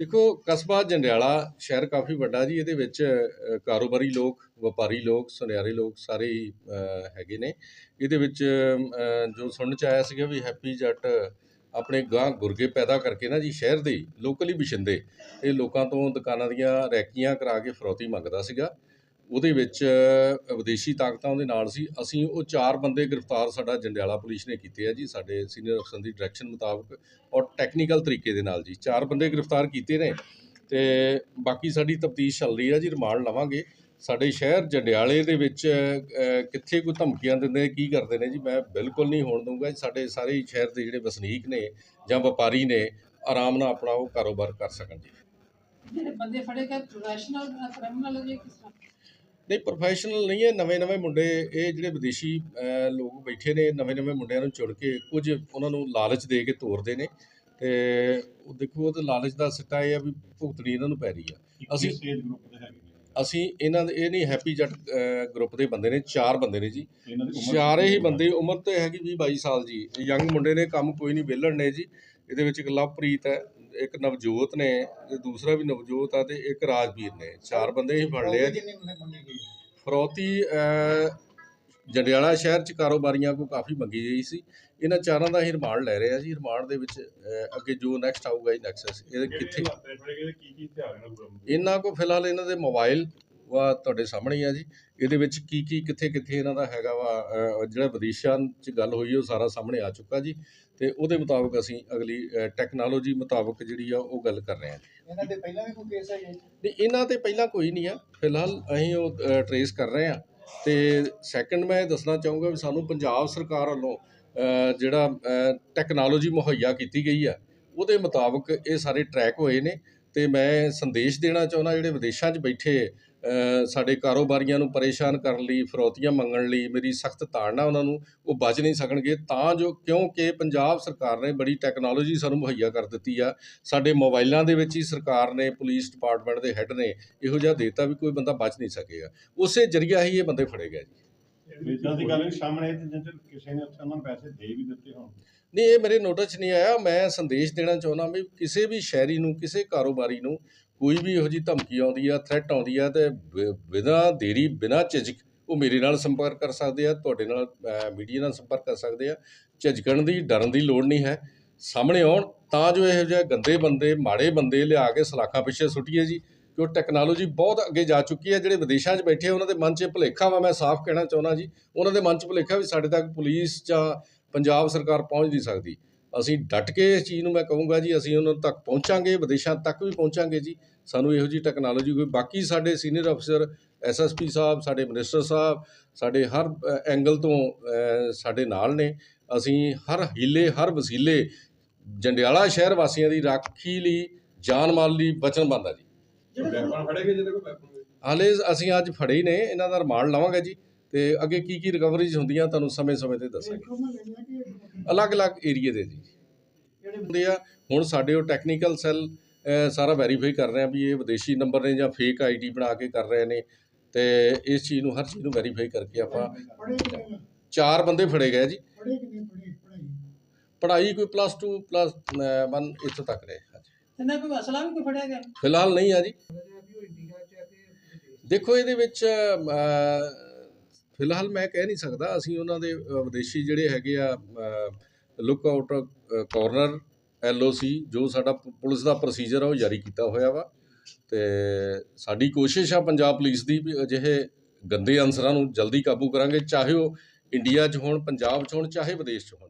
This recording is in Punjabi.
ਦੇਖੋ, ਕਸਬਾ ਜੰਡਿਆਲਾ ਸ਼ਹਿਰ ਕਾਫੀ ਵੱਡਾ ਜੀ, ਇਹਦੇ ਵਿੱਚ ਕਾਰੋਬਾਰੀ ਲੋਕ, ਵਪਾਰੀ ਲੋਕ, ਸੁਨਿਆਰੇ ਲੋਕ ਸਾਰੇ ਹੀ ਹੈਗੇ ਨੇ। ਇਹਦੇ ਵਿੱਚ ਜੋ ਸੁਣਨ ਚ ਆਇਆ ਸੀਗਾ ਵੀ ਹੈਪੀ ਜੱਟ ਆਪਣੇ ਗਾਂ ਗੁਰਗੇ ਪੈਦਾ ਕਰਕੇ ਨਾ ਜੀ, ਸ਼ਹਿਰ ਦੇ ਲੋਕਲੀ ਵਿਸ਼ਿੰਦੇ ਇਹ ਲੋਕਾਂ ਤੋਂ ਦੁਕਾਨਾਂ ਦੀਆਂ ਰੈਕੀਆਂ ਕਰਾ ਕੇ ਫਰੋਤੀ ਮੰਗਦਾ ਸੀਗਾ। ਉਹਦੇ ਵਿੱਚ ਵਿਦੇਸ਼ੀ ਤਾਕਤਾਂ ਉਹਦੇ ਨਾਲ ਸੀ। ਅਸੀਂ ਉਹ ਚਾਰ ਬੰਦੇ ਗ੍ਰਿਫਤਾਰ ਸਾਡਾ ਜੰਡਿਆਲਾ ਪੁਲਿਸ ਨੇ ਕੀਤੇ ਆ ਜੀ, ਸਾਡੇ ਸੀਨੀਅਰ ਅਫਸਰ ਦੀ ਡਾਇਰੈਕਸ਼ਨ ਮੁਤਾਬਕ ਔਰ ਟੈਕਨੀਕਲ ਤਰੀਕੇ ਦੇ ਨਾਲ ਜੀ। ਚਾਰ ਬੰਦੇ ਗ੍ਰਿਫਤਾਰ ਕੀਤੇ ਨੇ ਤੇ ਬਾਕੀ ਸਾਡੀ ਤਫਤੀਸ਼ ਚੱਲ ਰਹੀ ਹੈ ਜੀ, ਰਿਮਾਂਡ ਲਵਾਂਗੇ। ਸਾਡੇ ਸ਼ਹਿਰ ਜੰਡਿਆਲੇ ਦੇ ਵਿੱਚ ਕਿੱਥੇ ਕੋਈ ਧਮਕੀਆਂ ਦਿੰਦੇ, ਕੀ ਕਰਦੇ ਨੇ ਜੀ, ਮੈਂ ਬਿਲਕੁਲ ਨਹੀਂ ਹੋਣ ਦਊਂਗਾ। ਜੀ ਸਾਡੇ ਸਾਰੇ ਸ਼ਹਿਰ ਦੇ ਜਿਹੜੇ ਵਸਨੀਕ ਨੇ ਜਾਂ ਵਪਾਰੀ ਨੇ, ਆਰਾਮ ਨਾਲ ਆਪਣਾ ਉਹ ਕਾਰੋਬਾਰ ਕਰ ਸਕਣ ਜੀ। ਜਿਹੜੇ ਬੰਦੇ ਫੜੇ ਗਏ ਪ੍ਰੋਫੈਸ਼ਨਲ ਕ੍ਰਿਮੀਨਲ ਜੀ ਕਿਸ ਤਰ੍ਹਾਂ? ਨਹੀਂ ਪ੍ਰੋਫੈਸ਼ਨਲ ਨਹੀਂ ਹੈ ਨਵੇਂ ਨਵੇਂ ਮੁੰਡੇ ਇਹ ਜਿਹੜੇ ਵਿਦੇਸ਼ੀ ਲੋਕ ਬੈਠੇ ਨੇ ਨਵੇਂ ਨਵੇਂ ਮੁੰਡਿਆਂ ਨੂੰ ਚੁਣ ਕੇ ਕੁਝ ਉਹਨਾਂ ਨੂੰ ਲਾਲਚ ਦੇ ਕੇ ਤੋਰਦੇ ਨੇ ਤੇ ਉਹ ਦੇਖੋ ਉਹ ਲਾਲਚ ਦਾ ਸਿੱਟਾ ਇਹ ਆ ਵੀ ਭੁਗਤਣੀ ਇਹਨਾਂ ਨੂੰ ਪੈ ਰਹੀ ਆ। ਅਸੀਂ- ਸਟੇਜ ਗਰੁੱਪ ਦੇ ਹੈਗੇ ਨੇ। ਅਸੀਂ ਇਹਨਾਂ ਦੇ ਇਹ ਨਹੀਂ ਹੈਪੀ ਜੱਟ ਗਰੁੱਪ ਦੇ ਬੰਦੇ ਨੇ ਚਾਰ ਬੰਦੇ ਨੇ ਜੀ। ਚਾਰੇ ਹੀ ਬੰਦੇ ਉਮਰ ਤੇ ਹੈਗੀ 20 22 ਸਾਲ ਜੀ। ਯੰਗ ਮੁੰਡੇ ਨੇ ਕੰਮ ਕੋਈ ਨਹੀਂ ਵਿਹਲਣ ਨੇ ਜੀ। ਇਹਦੇ ਵਿੱਚ ਇੱਕ ਲਵਪ੍ਰੀਤ ਹੈ। ਇੱਕ ਨਵਜੋਤ ਨੇ ਤੇ ਦੂਸਰਾ ਵੀ ਨਵਜੋਤ ਆ ਤੇ ਇੱਕ ਰਾਜਵੀਰ ਨੇ। ਚਾਰ ਬੰਦੇ ਹੀ ਫੜ ਲਏ ਆ। ਜੀ ਫਰੌਤੀ ਜੰਡਿਆਲਾ ਸ਼ਹਿਰ ਚ ਕਾਰੋਬਾਰੀਆਂ ਕੋ ਕਾਫੀ ਮੰਗੀ ਗਈ ਸੀ। ਇਹਨਾਂ ਚਾਰਾਂ ਦਾ ਹੀ ਰਿਮਾਂਡ ਲੈ ਰਹੇ ਆ ਜੀ। ਰਿਮਾਂਡ ਦੇ ਵਿੱਚ ਅੱਗੇ ਜੋ ਨੈਕਸਟ ਆਊਗਾ ਜੀ ਨੈਕਸਟ ਇਹ ਕਿੱਥੇ? ਇਹਨਾਂ ਕੋ ਫਿਲਹਾਲ ਇਹਨਾਂ ਦੇ ਮੋਬਾਈਲ ਵਾ ਤੁਹਾਡੇ ਸਾਹਮਣੇ ਆ ਜੀ। ਇਹਦੇ ਵਿੱਚ ਕੀ ਕੀ ਕਿੱਥੇ ਕਿੱਥੇ ਇਹਨਾਂ ਦਾ ਹੈਗਾ ਵਾ ਜਿਹੜਾ ਵਿਦੇਸ਼ਾਂ 'ਚ ਗੱਲ ਹੋਈ ਉਹ ਸਾਰਾ ਸਾਹਮਣੇ ਆ ਚੁੱਕਾ ਜੀ। ਤੇ ਉਹਦੇ ਮੁਤਾਬਕ ਅਸੀਂ ਅਗਲੀ ਟੈਕਨੋਲੋਜੀ ਮੁਤਾਬਕ ਜਿਹੜੀ ਆ ਉਹ ਗੱਲ ਕਰ ਰਹੇ ਹਾਂ ਇਹਨਾਂ ਦੇ ਪਹਿਲਾਂ ਵੀ ਕੋਈ ਕੇਸ ਹੈਗੇ ਨਹੀਂ ਇਹਨਾਂ ਤੇ ਪਹਿਲਾਂ ਕੋਈ ਨਹੀਂ ਆ। ਫਿਲਹਾਲ ਅਸੀਂ ਉਹ ਟਰੇਸ ਕਰ ਰਹੇ ਆ ਤੇ ਸੈਕੰਡ ਮੈਂ ਇਹ ਦੱਸਣਾ ਚਾਹੂੰਗਾ ਵੀ ਸਾਨੂੰ ਪੰਜਾਬ ਸਰਕਾਰ ਵੱਲੋਂ ਜਿਹੜਾ ਟੈਕਨੋਲੋਜੀ ਮੁਹੱਈਆ ਕੀਤੀ ਗਈ ਆ ਉਹਦੇ ਮੁਤਾਬਕ ਇਹ ਸਾਰੇ ਟਰੈਕ ਹੋਏ ਨੇ। ਤੇ ਮੈਂ ਸੰਦੇਸ਼ ਦੇਣਾ ਚਾਹੁੰਦਾ ਜਿਹੜੇ ਵਿਦੇਸ਼ਾਂ 'ਚ ਬੈਠੇ ਸਾਡੇ ਕਾਰੋਬਾਰੀਆਂ ਨੂੰ ਪਰੇਸ਼ਾਨ ਕਰਨ ਲਈ ਫਰੌਤੀਆਂ ਮੰਗਣ ਲਈ ਮੇਰੀ ਸਖਤ ਤਾੜਨਾ ਉਹਨਾਂ ਨੂੰ ਉਹ ਬਚ ਨਹੀਂ ਸਕਣਗੇ। ਤਾਂ ਜੋ ਕਿਉਂਕਿ ਪੰਜਾਬ ਸਰਕਾਰ ਨੇ ਬੜੀ ਟੈਕਨੋਲੋਜੀ ਸਾਨੂੰ ਮੁਹੱਈਆ ਕਰ ਦਿੱਤੀ ਆ। ਸਾਡੇ ਮੋਬਾਈਲਾਂ ਦੇ ਵਿੱਚ ਹੀ ਸਰਕਾਰ ਨੇ ਪੁਲਿਸ ਡਿਪਾਰਟਮੈਂਟ ਦੇ ਹੈੱਡ ਨੇ ਇਹੋ ਜਿਹਾ ਦੇਤਾ ਵੀ ਕੋਈ ਬੰਦਾ ਬਚ ਨਹੀਂ ਸਕੇਗਾ ਉਸੇ ਜਰੀਆ ਹੀ ਇਹ ਬੰਦੇ ਫੜੇ ਗਏ ਜੀ। ਇਦਾਂ ਦੀ ਗੱਲ ਵੀ ਸਾਹਮਣੇ ਕਿਸੇ ਨੇ ਉੱਥੇ ਉਹਨਾਂ ਨੂੰ ਪੈਸੇ ਦੇ ਵੀ ਦਿੱਤੇ ਹੋਣ। ਨਹੀਂ ਇਹ ਮੇਰੇ ਨੋਟਿਸ 'ਚ ਨਹੀਂ ਆਇਆ। ਮੈਂ ਸੰਦੇਸ਼ ਦੇਣਾ ਚਾਹੁੰਦਾ ਵੀ ਕਿਸੇ ਵੀ ਸ਼ਹਿਰੀ ਨੂੰ ਕਿਸੇ ਕਾਰੋਬਾਰੀ ਨੂੰ ਕੋਈ ਵੀ ਇਹੋ ਜਿਹੀ ਧਮਕੀ ਆਉਂਦੀ ਆ ਥ੍ਰੈਟ ਆਉਂਦੀ ਆ, ਤੇ ਬਿ- ਬਿਨਾਂ ਦੇਰੀ, ਬਿਨਾਂ ਝਿਜਕ ਉਹ ਮੇਰੇ ਨਾਲ ਸੰਪਰਕ ਕਰ ਸਕਦੇ ਆ, ਤੁਹਾਡੇ ਨਾਲ ਮੀਡੀਆ ਨਾਲ ਸੰਪਰਕ ਕਰ ਸਕਦੇ ਆ। ਝਿਜਕਣ ਦੀ, ਡਰਨ ਦੀ ਲੋੜ ਨਹੀਂ ਹੈ। ਸਾਹਮਣੇ ਆਉਣ, ਤਾਂ ਜੋ ਇਹੋ ਜਿਹੇ ਗੰਦੇ ਬੰਦੇ, ਮਾੜੇ ਬੰਦੇ ਲਿਆ ਕੇ ਸਲਾਖਾਂ ਪਿੱਛੇ ਸੁੱਟੀਏ ਜੀ ਕਿ ਉਹ ਟੈਕਨੋਲੋਜੀ ਬਹੁਤ ਅੱਗੇ ਜਾ ਚੁੱਕੀ ਹੈ, ਜਿਹੜੇ ਵਿਦੇਸ਼ਾਂ 'ਚ ਬੈਠੇ ਆ, ਉਹਨਾਂ ਦੇ ਮਨ 'ਚ ਭੁਲੇਖਾ ਵਾ, ਮੈਂ ਸਾਫ਼ ਕਹਿਣਾ ਚਾਹੁੰਦਾ ਜੀ, ਉਹਨਾਂ ਦੇ ਮਨ 'ਚ ਭੁਲੇਖਾ ਵੀ ਸਾਡੇ ਤੱਕ ਪੁਲਿਸ ਜਾਂ ਪੰਜਾਬ ਸਰਕਾਰ ਪਹੁੰਚ ਨਹੀਂ ਸਕਦੀ। ਅਸੀਂ ਡਟ ਕੇ ਇਸ ਚੀਜ਼ ਨੂੰ ਮੈਂ ਕਹੂੰਗਾ ਜੀ ਅਸੀਂ ਉਹਨਾਂ ਤੱਕ ਪਹੁੰਚਾਂਗੇ ਵਿਦੇਸ਼ਾਂ ਤੱਕ ਵੀ ਪਹੁੰਚਾਂਗੇ ਜੀ। ਸਾਨੂੰ ਇਹੋ ਜੀ ਟੈਕਨੋਲੋਜੀ ਕੋਈ ਬਾਕੀ ਸਾਡੇ ਸੀਨੀਅਰ ਅਫਸਰ ਐਸਐਸਪੀ ਸਾਹਿਬ ਸਾਡੇ ਮਿਨਿਸਟਰ ਸਾਹਿਬ ਸਾਡੇ ਹਰ ਐਂਗਲ ਤੋਂ ਸਾਡੇ ਨਾਲ ਨੇ। ਅਸੀਂ ਹਰ ਹੀਲੇ ਹਰ ਵਸੀਲੇ ਜੰਡਿਆਲਾ ਸ਼ਹਿਰ ਵਾਸੀਆਂ ਦੀ ਰਾਖੀ ਲਈ ਜਾਨ ਮਾਲ ਲਈ ਵਚਨਬੱਧ ਆ ਜੀ। ਵੈਪਨ ਫੜੇਗੇ ਜਿਹਦੇ ਕੋਲ ਵੈਪਨ ਹਾਲੇ ਅਸੀਂ ਅੱਜ ਫੜੇ ਹੀ ਨੇ ਇਹਨਾਂ ਦਾ ਰਿਮਾਂਡ ਲਵਾਂਗੇ ਜੀ। ਤੇ ਅੱਗੇ ਕੀ ਕੀ ਰਿਕਵਰੀਜ਼ ਹੁੰਦੀਆਂ ਤੁਹਾਨੂੰ ਸਮੇਂ-ਸਮੇਂ ਤੇ ਦੱਸਾਂਗੇ। ਅਲੱਗ-ਅਲੱਗ ਏਰੀਏ ਦੇ ਜੀ। ਜਿਹੜੇ ਹੁੰਦੇ ਆ ਹੁਣ ਸਾਡੇ ਉਹ ਟੈਕਨੀਕਲ ਸੈੱਲ ਸਾਰਾ ਵੈਰੀਫਾਈ ਕਰ ਰਹੇ ਆ ਵੀ ਇਹ ਵਿਦੇਸ਼ੀ ਨੰਬਰ ਨੇ ਜਾਂ ਫੇਕ ਆਈਡੀ ਬਣਾ ਕੇ ਕਰ ਰਹੇ ਨੇ ਤੇ ਇਸ ਚੀਜ਼ ਨੂੰ ਹਰ ਚੀਜ਼ ਨੂੰ ਵੈਰੀਫਾਈ ਕਰਕੇ ਆਪਾਂ ਚਾਰ ਬੰਦੇ ਫੜੇ ਗਏ ਜੀ। ਪੜਾਈ ਪੜ੍ਹਾਈ? ਕੋਈ ਪਲੱਸ 2 ਪਲੱਸ 1 ਇੱਥੋਂ ਤੱਕ ਰਹੇ ਹਾਂਜੀ ਇਹਨਾਂ ਕੋਈ ਅਸਲਾ ਵੀ ਕੋਈ ਫੜਿਆ ਗਿਆ? ਫਿਲਹਾਲ ਨਹੀਂ ਆ ਜੀ। ਦੇਖੋ ਇਹਦੇ ਵਿੱਚ ਫਿਲਹਾਲ ਮੈਂ ਕਹਿ ਨਹੀਂ ਸਕਦਾ, ਅਸੀਂ ਉਹਨਾਂ ਦੇ ਵਿਦੇਸ਼ੀ ਜਿਹੜੇ ਹੈਗੇ ਆ ਲੁੱਕ ਆਊਟ ਕਾਰਨਰ ਐਲਓਸੀ ਜੋ ਸਾਡਾ ਪੁਲਿਸ ਦਾ ਪ੍ਰੋਸੀਜਰ ਆ, ਉਹ ਜਾਰੀ ਕੀਤਾ ਹੋਇਆ ਵਾ। ਤੇ ਸਾਡੀ ਕੋਸ਼ਿਸ਼ ਆ ਪੰਜਾਬ ਪੁਲਿਸ ਦੀ ਵੀ ਅਜਿਹੇ ਗੰਦੇ ਅਨਸਰਾਂ ਨੂੰ ਜਲਦੀ ਕਾਬੂ ਕਰਾਂਗੇ, ਚਾਹੇ ਉਹ ਇੰਡੀਆ 'ਚ ਹੋਣ, ਪੰਜਾਬ 'ਚ ਹੋਣ, ਚਾਹੇ ਵਿਦੇਸ਼ 'ਚ ਹੋਣ